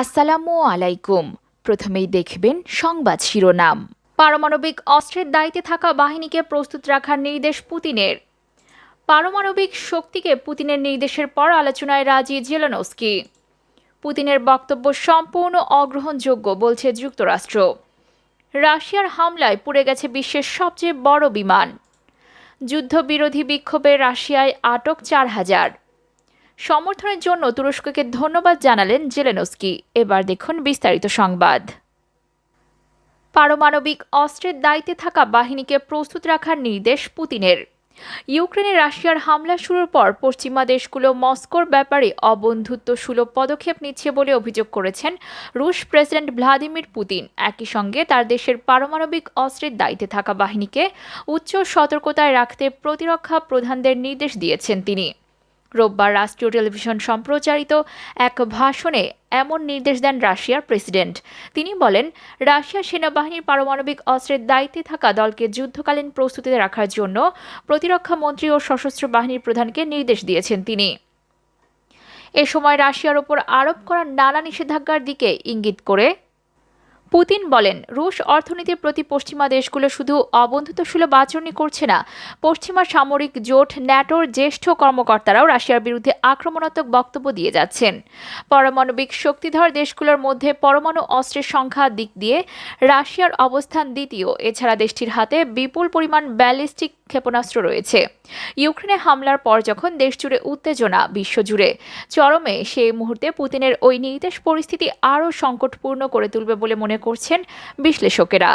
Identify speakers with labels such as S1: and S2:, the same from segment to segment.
S1: আসসালামু আলাইকুম। প্রথমেই দেখবেন সংবাদ শিরোনাম। পারমাণবিক অস্ত্রের দায়িত্বে থাকা বাহিনীকে প্রস্তুত রাখার নির্দেশ পুতিনের। পারমাণবিক শক্তিকে পুতিনের নির্দেশের পর আলোচনায় রাজি জেলানস্কি। পুতিনের বক্তব্য সম্পূর্ণ অগ্রহণযোগ্য, বলছে যুক্তরাষ্ট্র। রাশিয়ার হামলায় পুড়ে গেছে বিশ্বের সবচেয়ে বড় বিমান। যুদ্ধবিরোধী বিক্ষোভে রাশিয়ায় আটক চার হাজার। সমর্থনের জন্য তুরস্ককে ধন্যবাদ জানালেন জেলেনস্কি। এবার দেখুন বিস্তারিত সংবাদ। পারমাণবিক অস্ত্রের দায়িত্বে থাকা বাহিনীকে প্রস্তুত রাখার নির্দেশ পুতিনের। ইউক্রেনে রাশিয়ার হামলা শুরুর পর পশ্চিমা দেশগুলো মস্কোর ব্যাপারে অবন্ধুত্ব সুলভ পদক্ষেপ নিচ্ছে বলে অভিযোগ করেছেন রুশ প্রেসিডেন্ট ভ্লাদিমির পুতিন। একই সঙ্গে তার দেশের পারমাণবিক অস্ত্রের দায়িত্বে থাকা বাহিনীকে উচ্চ সতর্কতায় রাখতে প্রতিরক্ষা প্রধানদের নির্দেশ দিয়েছেন তিনি। রোববার রাষ্ট্রীয় টেলিভিশন সম্প্রচারিত এক ভাষণে এমন নির্দেশ দেন রাশিয়ার প্রেসিডেন্ট। তিনি বলেন, রাশিয়া সেনাবাহিনীর পারমাণবিক অস্ত্রের দায়িত্বে থাকা দলকে যুদ্ধকালীন প্রস্তুতিতে রাখার জন্য প্রতিরক্ষা মন্ত্রী ও সশস্ত্র বাহিনীর প্রধানকে নির্দেশ দিয়েছেন তিনি। এ সময় রাশিয়ার ওপর আরোপ করা নানা নিষেধাজ্ঞার দিকে ইঙ্গিত করে পুতিন বলেন, রুশ অর্থনীতির প্রতি পশ্চিমা দেশগুলো শুধু অবন্ধুত্বসুলভ আচরণই করছে না, পশ্চিমা সামরিক জোট, ন্যাটোর জ্যেষ্ঠ কর্মকর্তারাও রাশিয়ার বিরুদ্ধে আক্রমণাত্মক বক্তব্য দিয়ে যাচ্ছেন। পারমাণবিক শক্তিধর দেশগুলোর মধ্যে পরমাণু অস্ত্রের সংখ্যা দিক দিয়ে রাশিয়ার অবস্থান দ্বিতীয়। এছাড়া দেশটির হাতে বিপুল পরিমাণ ব্যালিস্টিক ক্ষেপণাস্ত্র রয়েছে। ইউক্রেনে হামলার পর যখন দেশজুড়ে উত্তেজনা বিশ্বজুড়ে, চরমে সেই মুহূর্তে পুতিনের ওই নির্দেশ পরিস্থিতি আরও সংকটপূর্ণ করে তুলবে বলে মনে করছেন বিশ্লেষকেরা।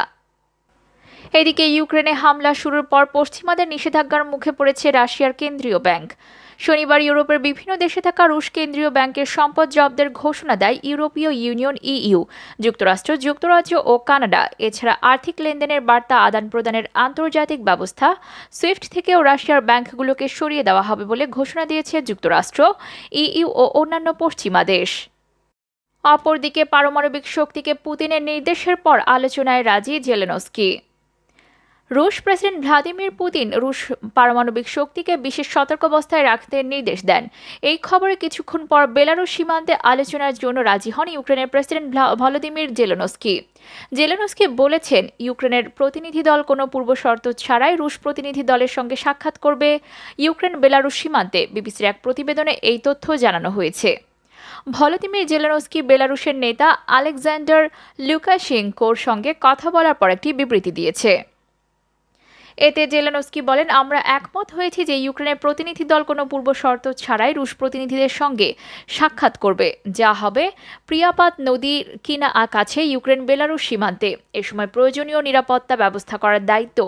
S1: এদিকে ইউক্রেনে হামলা শুরুর পর পশ্চিমাদের নিষেধাজ্ঞার মুখে পড়েছে রাশিয়ার কেন্দ্রীয় ব্যাংক। শনিবার ইউরোপের বিভিন্ন দেশে থাকা রুশ কেন্দ্রীয় ব্যাংকের সম্পদ জব্দের ঘোষণা দেয় ইউরোপীয় ইউনিয়ন ইইউ, যুক্তরাষ্ট্র, যুক্তরাজ্য ও কানাডা। এছাড়া আর্থিক লেনদেনের বার্তা আদান প্রদানের আন্তর্জাতিক ব্যবস্থা সুইফট থেকেও রাশিয়ার ব্যাংকগুলোকে সরিয়ে দেওয়া হবে বলে ঘোষণা দিয়েছে যুক্তরাষ্ট্র, ইইউ ও অন্যান্য পশ্চিমা দেশ। অপরদিকে পারমাণবিক শক্তিকে পুতিনের নির্দেশের পর আলোচনায় রাজি জেলেনস্কি। রুশ প্রেসিডেন্ট ভ্লাদিমির পুতিন রুশ পারমাণবিক শক্তিকে বিশেষ সতর্ক অবস্থায় রাখতে নির্দেশ দেন। এই খবরে কিছুক্ষণ পর বেলারুশ সীমান্তে আলোচনার জন্য রাজি হন ইউক্রেনের প্রেসিডেন্ট ভলোদিমির জেলেনস্কি। জেলেনস্কি বলেছেন, ইউক্রেনের প্রতিনিধি দল কোনো পূর্বশর্ত ছাড়াই রুশ প্রতিনিধি দলের সঙ্গে সাক্ষাৎ করবে। ইউক্রেন বেলারুশ সীমান্তে বিবিসির এক প্রতিবেদনে এই তথ্য জানানো হয়েছে। ভলোদিমির জেলেনস্কি বেলারুশের নেতা আলেকজান্ডার লুকাশেঙ্কোর সঙ্গে কথা বলার পর একটি বিবৃতি দিয়েছে। এতে জেলেনস্কি বলেন, আমরা একমত হয়েছি যে ইউক্রেনের প্রতিনিধি দল কোনো পূর্ব শর্ত ছাড়াই রুশ প্রতিনিধিদের সঙ্গে সাক্ষাৎ করবে। যা হবে প্রিয়াপাত নদীর কিনা কাছে ইউক্রেন বেলারুশ সীমান্তে। এ সময় প্রয়োজনীয় নিরাপত্তা ব্যবস্থা করার দায়িত্ব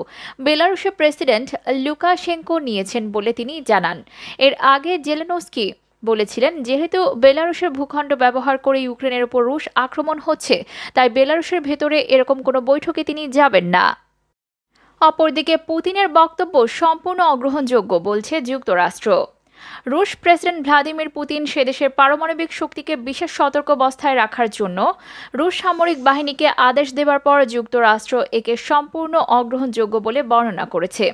S1: বেলারুশের প্রেসিডেন্ট লুকাশেঙ্কো নিয়েছেন বলে তিনি জানান। এর আগে জেলেনস্কি বলেছিলেন, যেহেতু বেলারুশের ভূখণ্ড ব্যবহার করে ইউক্রেনের উপর রুশ আক্রমণ হচ্ছে, তাই বেলারুশের ভেতরে এরকম কোনো বৈঠকে তিনি যাবেন না। অপরদিকে পুতিনের বক্তব্য সম্পূর্ণ অগ্রহণযোগ্য, বলছে যুক্তরাষ্ট্র। রুশ প্রেসিডেন্ট ভ্লাদিমির পুতিন সেদেশের পারমাণবিক শক্তিকে বিশেষ সতর্ক অবস্থায় রাখার জন্য রুশ সামরিক বাহিনীকে আদেশ দেওয়ার পর যুক্তরাষ্ট্র একে সম্পূর্ণ অগ্রহণযোগ্য বলে বর্ণনা করেছে।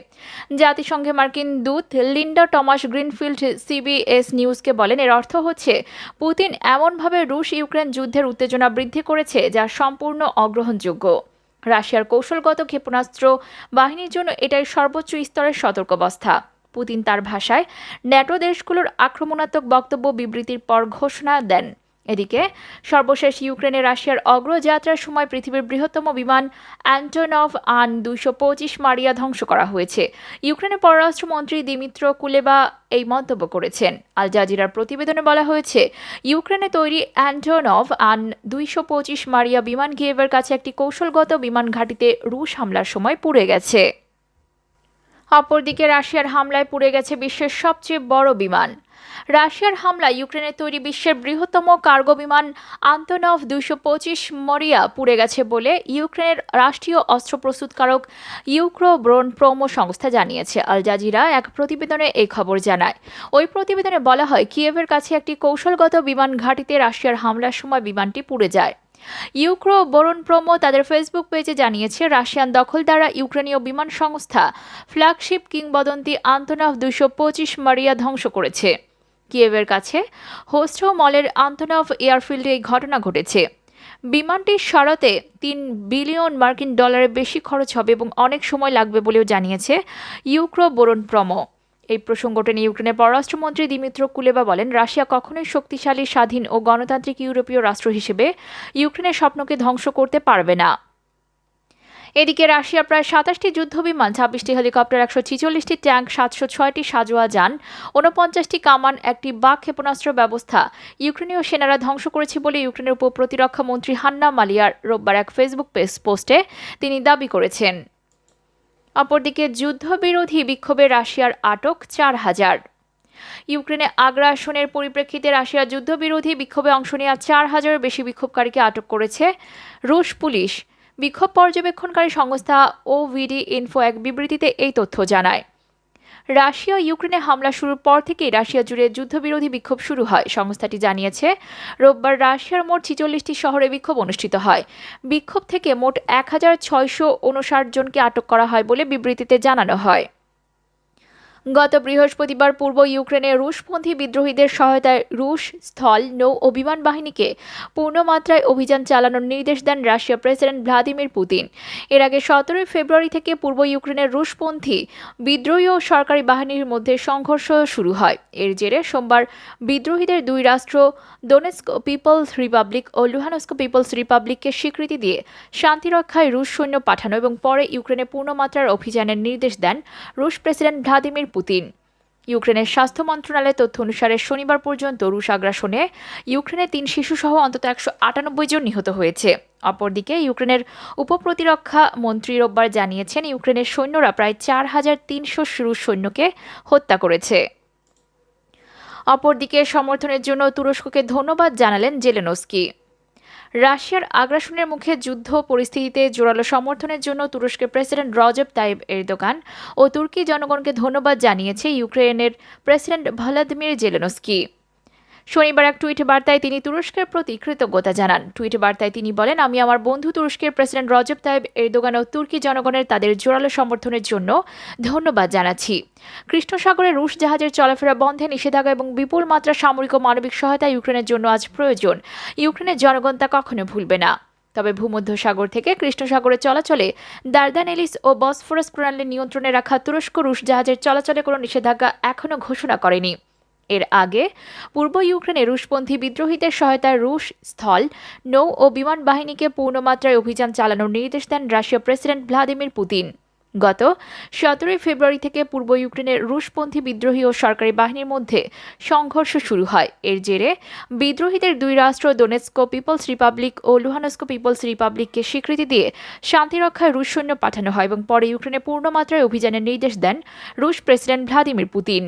S1: জাতিসংঘে মার্কিন দূত লিন্ডা টমাস গ্রিনফিল্ড সিবিএস নিউজকে বলেন, এর অর্থ হচ্ছে পুতিন এমনভাবে রুশ ইউক্রেন যুদ্ধের উত্তেজনা বৃদ্ধি করেছে যা সম্পূর্ণ অগ্রহণযোগ্য। রাশিয়ার কৌশলগত ক্ষেপণাস্ত্র বাহিনীর জন্য এটাই সর্বোচ্চ স্তরের সতর্কাবস্থা পুতিন তার ভাষায় ন্যাটো দেশগুলোর আক্রমণাত্মক বক্তব্য বিবৃতির পর ঘোষণা দেন। এদিকে সর্বশেষ ইউক্রেনে রাশিয়ার অগ্রযাত্রার সময় পৃথিবীর বৃহত্তম বিমান অ্যান্টনভ আন দুইশো পঁচিশ মারিয়া ধ্বংস করা হয়েছে। ইউক্রেনের পররাষ্ট্রমন্ত্রী দিমিত্র কুলেবা এই মন্তব্য করেছেন। আল জাজিরার প্রতিবেদনে বলা হয়েছে, ইউক্রেনে তৈরি অ্যান্টনভ আন দুইশো পঁচিশ মারিয়া বিমান গিয়েভের কাছে একটি কৌশলগত বিমান ঘাঁটিতে রুশ হামলার সময় পুড়ে গেছে। অপরদিকে রাশিয়ার হামলায় পুড়ে গেছে বিশ্বের সবচেয়ে বড় বিমান। রাশিয়ার হামলায় ইউক্রেনের তৈরি বিশ্বের বৃহত্তম কার্গো বিমান আন্তনভ দুইশো পঁচিশ মরিয়া পুড়ে গেছে বলে ইউক্রেনের রাষ্ট্রীয় অস্ত্র প্রস্তুতকারক ইউক্রো ব্রোন প্রোমো সংস্থা জানিয়েছে। আল জাজিরা এক প্রতিবেদনে এই খবর জানায়। ওই প্রতিবেদনে বলা হয়, কিয়েভের কাছে একটি কৌশলগত বিমান ঘাঁটিতে রাশিয়ার হামলার সময় বিমানটি পুড়ে যায়। ইউক্রো বরুণ প্রোমো তাদের ফেসবুক পেজে জানিয়েছে, রাশিয়ান দখল দ্বারা ইউক্রেনীয় বিমান সংস্থা ফ্ল্যাগশিপ কিংবদন্তি আন্তনাফ দুশো পঁচিশ মারিয়া ধ্বংস করেছে। কিয়েভের কাছে, হোস্ট মলের আন্তনভ এয়ারফিল্ডে এই ঘটনা ঘটেছে। বিমানটি সরাতে তিন বিলিয়ন মার্কিন ডলারের বেশি খরচ হবে এবং অনেক সময় লাগবে বলেও জানিয়েছে ইউক্রো বোরন প্রমো এই প্রসঙ্গটি নিয়ে ইউক্রেনের পররাষ্ট্রমন্ত্রী দিমিত্র কুলেবা বলেন, রাশিয়া কখনোই শক্তিশালী, স্বাধীন ও গণতান্ত্রিক ইউরোপীয় রাষ্ট্র হিসেবে ইউক্রেনের স্বপ্নকে ধ্বংস করতে পারবে না। এদিকে রাশিয়া প্রায় সাতাশটি যুদ্ধবিমান, ছাব্বিশটি হেলিকপ্টার, একশো ছিচল্লিশটি ট্যাঙ্ক, সাতশো ছয়টি সাজোয়া যান, ঊনপঞ্চাশটি কামান, একটি বাক ক্ষেপণাস্ত্র ব্যবস্থা ইউক্রেনীয় সেনারা ধ্বংস করেছে বলে ইউক্রেনের উপ প্রতিরক্ষা মন্ত্রী হান্না মালিয়ার রোববার এক ফেসবুক পেজ পোস্টে তিনি দাবি করেছেন। অপরদিকে যুদ্ধবিরোধী বিক্ষোভে রাশিয়ার আটক চার হাজার। ইউক্রেনে আগ্রাসনের পরিপ্রেক্ষিতে রাশিয়ার যুদ্ধবিরোধী বিক্ষোভে অংশ নেওয়া চার হাজারের বেশি বিক্ষোভকারীকে আটক করেছে রুশ পুলিশ। বিক্ষোভ পর্যবেক্ষণকারী সংস্থা ওভিডি ইনফো এক বিবৃতিতে এই তথ্য জানায়। রাশিয়া ইউক্রেনে হামলা শুরুর পর থেকেই রাশিয়া জুড়ে যুদ্ধবিরোধী বিক্ষোভ শুরু হয়। সংস্থাটি জানিয়েছে, রোববার রাশিয়ার মোট ছিচল্লিশটি শহরে বিক্ষোভ অনুষ্ঠিত হয়। বিক্ষোভ থেকে মোট এক হাজার ছয়শো উনষাট জনকে আটক করা হয় বলে বিবৃতিতে জানানো হয়। গত বৃহস্পতিবার পূর্ব ইউক্রেনে রুশপন্থী বিদ্রোহীদের সহায়তায় রুশ স্থল, নৌ ও বিমান বাহিনীকে পূর্ণমাত্রায় অভিযান চালানোর নির্দেশ দেন রাশিয়া প্রেসিডেন্ট ভ্লাদিমির পুতিন। এর আগে সতেরোই ফেব্রুয়ারি থেকে পূর্ব ইউক্রেনের রুশপন্থী বিদ্রোহী ও সরকারি বাহিনীর মধ্যে সংঘর্ষ শুরু হয়। এর জেরে সোমবার বিদ্রোহীদের দুই রাষ্ট্র, ডোনেস্ক পিপলস রিপাবলিক ও লুহানস্ক পিপলস রিপাবলিককে স্বীকৃতি দিয়ে শান্তিরক্ষায় রুশ সৈন্য পাঠানো এবং পরে ইউক্রেনে পূর্ণমাত্রার অভিযানের নির্দেশ দেন রুশ প্রেসিডেন্ট ভ্লাদিমির পুতিন। ইউক্রেনের স্বাস্থ্য মন্ত্রণালয়ের তথ্য অনুসারে শনিবার পর্যন্ত রুশ আগ্রাসনে ইউক্রেনের তিন শিশুসহ অন্তত একশো আটানব্বই জন নিহত হয়েছে। অপরদিকে ইউক্রেনের উপপ্রতিরক্ষা মন্ত্রী রোববার জানিয়েছেন, ইউক্রেনের সৈন্যরা প্রায় চার হাজার তিনশো রুশ সৈন্যকে হত্যা করেছে। অপরদিকে সমর্থনের জন্য তুরস্ককে ধন্যবাদ জানালেন জেলেনস্কি। রাশিয়ার আগ্রাসনের মুখে যুদ্ধ পরিস্থিতিতে জোরালো সমর্থনের জন্য তুরস্কের প্রেসিডেন্ট রজব তাইব এরদোগান ও তুর্কি জনগণকে ধন্যবাদ জানিয়েছে ইউক্রেনের প্রেসিডেন্ট ভলাদিমির জেলেনস্কি। শনিবার এক টুইট বার্তায় তিনি তুরস্কের প্রতি কৃতজ্ঞতা জানান। টুইট বার্তায় তিনি বলেন, আমি আমার বন্ধু তুরস্কের প্রেসিডেন্ট রজব তাইব এরদোগান ও তুর্কি জনগণের তাদের জোরালো সমর্থনের জন্য ধন্যবাদ জানাচ্ছি। কৃষ্ণ সাগরে রুশ জাহাজের চলাফেরা বন্ধে নিষেধাজ্ঞা এবং বিপুল মাত্রা সামরিক ও মানবিক সহায়তা ইউক্রেনের জন্য আজ প্রয়োজন। ইউক্রেনের জনগণ তা কখনো ভুলবে না। তবে ভূমধ্যসাগর থেকে কৃষ্ণসাগরে চলাচলে দার্দানেলিস ও বসফোরাস প্রণালী নিয়ন্ত্রণে রাখা তুরস্ক রুশ জাহাজের চলাচলে কোনো নিষেধাজ্ঞা এখনও ঘোষণা করেনি। এর আগে পূর্ব ইউক্রেনে রুশপন্থী বিদ্রোহীদের সহায়তায় রুশ স্থল, নৌ ও বিমান বাহিনীকে পূর্ণমাত্রায় অভিযান চালানোর নির্দেশ দেন রাশিয়া প্রেসিডেন্ট ভ্লাদিমির পুতিন। গত সতেরোই ফেব্রুয়ারি থেকে পূর্ব ইউক্রেনের রুশপন্থী বিদ্রোহী ও সরকারি বাহিনীর মধ্যে সংঘর্ষ শুরু হয়। এর জেরে বিদ্রোহীদের দুই রাষ্ট্র দোনেস্কো পিপলস রিপাবলিক ও লুহানস্কো পিপলস রিপাবলিককে স্বীকৃতি দিয়ে শান্তিরক্ষায় রুশ সৈন্য পাঠানো হয় এবং পরে ইউক্রেনে পূর্ণমাত্রায় অভিযানের নির্দেশ দেন রুশ প্রেসিডেন্ট ভ্লাদিমির পুতিন।